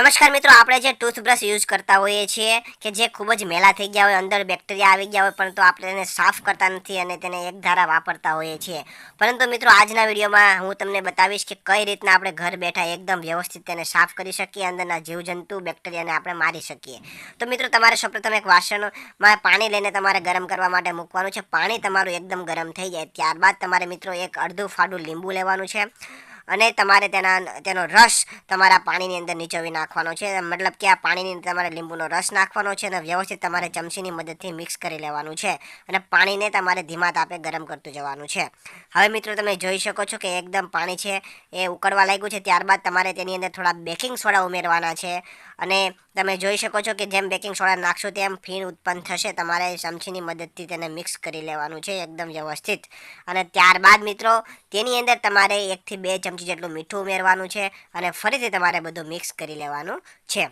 નમસ્કાર મિત્રો, આપણે જે ટૂથબ્રશ યુઝ કરતા હોઈએ છીએ કે જે ખૂબ જ મેલા થઈ ગયા હોય, અંદર બેક્ટેરિયા આવી ગયા હોય, પરંતુ આપણે એને સાફ કરતા નથી અને તેને એક ધારા વાપરતા હોઈએ છીએ. પરંતુ મિત્રો, આજના વિડીયોમાં હું તમને બતાવીશ કે કઈ રીતના આપણે ઘર બેઠા એકદમ વ્યવસ્થિત તેને સાફ કરી શકીએ, અંદરના જીવજંતુ, બેક્ટેરિયાને આપણે મારી શકીએ. તો મિત્રો, તમારે સૌપ્રથમ એક વાસણમાં પાણી લઈને તમારે ગરમ કરવા માટે મૂકવાનું છે. પાણી તમારું એકદમ ગરમ થઈ જાય. ત્યારબાદ તમારે મિત્રો એક અડધું ફાડું લીંબુ લેવાનું છે. અને તમારે તેના તેનો રસ તમારા પાણીની અંદર નીચોવી નાખવાનો છે. મતલબ કે આ પાણીની અંદર તમારે લીંબુનો રસ નાખવાનો છે અને વ્યવસ્થિત તમારે ચમચીની મદદથી મિક્સ કરી લેવાનું છે અને પાણીને તમારે ધીમા તાપે ગરમ કરતું જવાનું છે. હવે મિત્રો તમે જોઈ શકો છો કે એકદમ પાણી છે એ ઉકળવા લાગ્યું છે. ત્યારબાદ તમારે તેની અંદર થોડા બેકિંગ સોડા ઉમેરવાના છે અને તમે જોઈ શકો છો કે જેમ બેકિંગ સોડા નાખશો તેમ ફીણ ઉત્પન્ન થશે. તમારે ચમચીની મદદથી તેને મિક્સ કરી લેવાનું છે એકદમ વ્યવસ્થિત. અને ત્યારબાદ મિત્રો તેની અંદર તમારે એકથી બે ચમચી જેટલું મીઠું ઉમેરવાનું છે અને ફરીથી તમારે બધું મિક્સ કરી લેવાનું છે.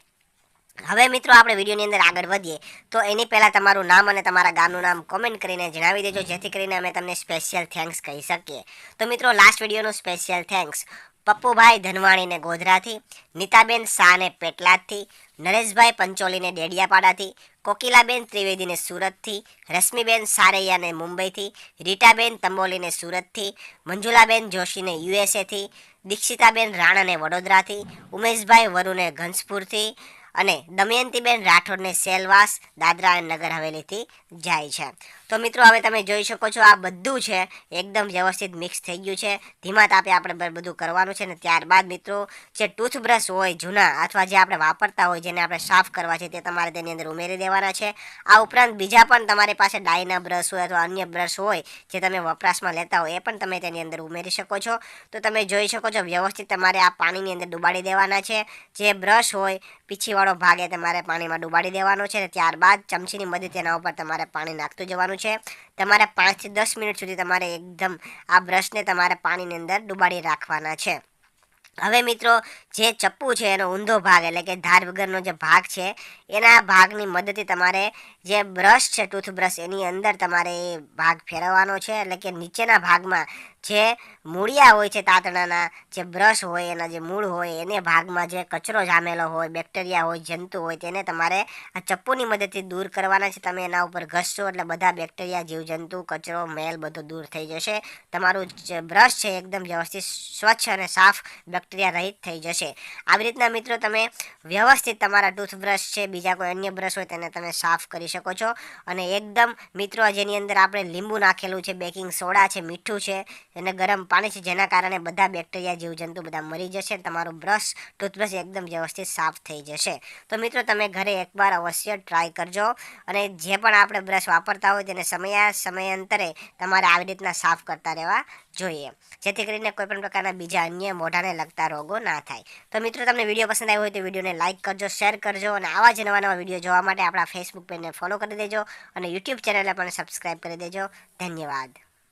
હવે મિત્રો આપણે વિડીયોની અંદર આગળ વધીએ તો એની પહેલાં તમારું નામ અને તમારા ગામનું નામ કોમેન્ટ કરીને જણાવી દેજો, જેથી કરીને અમે તમને સ્પેશિયલ થેન્ક્સ કહી શકીએ. તો મિત્રો લાસ્ટ વિડીયોનું સ્પેશિયલ થેન્ક્સ પપ્પુભાઈ ધનવાણીને ગોધરાથી, નીતાબેન શાહને પેટલાદથી, નરેશભાઈ પંચોલીને ડેડિયાપાડાથી, કોકિલાબેન ત્રિવેદીને સુરતથી, રશ્મિબેન સારૈયાને મુંબઈથી, રીટાબેન તંબોલીને સુરતથી, મંજુલાબેન જોશીને યુએસએથી, દીક્ષિતાબેન રાણાને વડોદરાથી, ઉમેશભાઈ વરુને ઘનસપુરથી અને દમયંતીબેન રાઠોડને સેલવાસ દાદરા અને નગર હવેલીથી જાય છે. તો મિત્રો, હવે તમે જોઈ શકો છો આ બધું છે, એકદમ વ્યવસ્થિત મિક્સ થઈ ગયું છે. ધીમા તાપે આપણે બધું કરવાનું છે ને ત્યારબાદ મિત્રો, જે ટૂથબ્રશ હોય, જૂના અથવા જે આપણે વાપરતા હોય, જેને આપણે સાફ કરવા છે, તે તમારે તેની અંદર ઉમેરી દેવાના છે. આ ઉપરાંત બીજા પણ તમારી પાસે ડાયના બ્રશ હોય અથવા અન્ય બ્રશ હોય, જે તમે વપરાશમાં લેતા હોય, એ પણ તમે તેની અંદર ઉમેરી શકો છો. તો તમે જોઈ શકો છો, વ્યવસ્થિત તમારે આ પાણીની અંદર ડુબાડી દેવાના છે. જે બ્રશ હોય પીછીવાળો ભાગ એ તમારે પાણીમાં ડુબાડી દેવાનો છે ત્યારબાદ ચમચીની મદદ તેના ઉપર તમારે પાણી નાખતું જવાનું છે. તમારે પાંચથી દસ મિનિટ સુધી તમારે એકદમ આ બ્રશને તમારે પાણીની અંદર ડુબાડી રાખવાના છે. હવે મિત્રો, જે ચપ્પુ છે એનો ઊંધો ભાગ એટલે કે ધાર વગરનો જે ભાગ છે, એના ભાગની મદદથી તમારે જે બ્રશ છે, ટૂથબ્રશ, એની અંદર તમારે એ ભાગ ફેરવવાનો છે. એટલે કે નીચેના ભાગમાં જે મૂળિયા હોય છે તાતણાના, જે બ્રશ હોય, એના જે મૂળ હોય, એને ભાગમાં જે કચરો જામેલો હોય, બેક્ટેરિયા હોય, જંતુ હોય, તેને તમારે આ ચપ્પુની મદદથી દૂર કરવાના છે. તમે એના ઉપર ઘસશો એટલે બધા બેક્ટેરિયા, જીવજંતુ, કચરો, મેલ બધો દૂર થઈ જશે. તમારું જે બ્રશ છે એકદમ વ્યવસ્થિત, સ્વચ્છ અને સાફ બેક્ટેરિયા રહિત થઈ જશે. આવી રીતના મિત્રો તમે વ્યવસ્થિત તમારા ટૂથબ્રશ છે, બીજા કોઈ અન્ય બ્રશ હોય તેને તમે સાફ કરી શકો છો. અને એકદમ મિત્રો જેની અંદર આપણે લીંબુ નાખેલું છે, બેકિંગ સોડા છે, મીઠું છે અને ગરમ પાણી છે, જેના કારણે બધા બેક્ટેરિયા, જીવજંતુ બધા મરી જશે તમારું બ્રશ, ટૂથબ્રશ એકદમ વ્યવસ્થિત સાફ થઈ જશે. તો મિત્રો, તમે ઘરે એકવાર અવશ્ય ટ્રાય કરજો અને જે પણ આપણે બ્રશ વાપરતા હોય તેને સમયા સમયાંતરે તમારે આવી રીતના સાફ કરતા રહેવા જોઈએ. જેથી કરીને કોઈપણ પ્રકારના બીજા અન્ય મોઢાને લગતા રોગો ના થાય. તો મિત્રો, તમને વીડિયો પસંદ આવ્યો હોય તો વિડીયોને લાઇક કરજો શેર કરજો અને આવા જ નવા નવા વીડિયો જોવા માટે આપણા ફેસબુક પેજને ફોલો કરી દેજો અને યુટ્યુબ ચેનલને પણ સબસ્ક્રાઈબ કરી દેજો. ધન્યવાદ.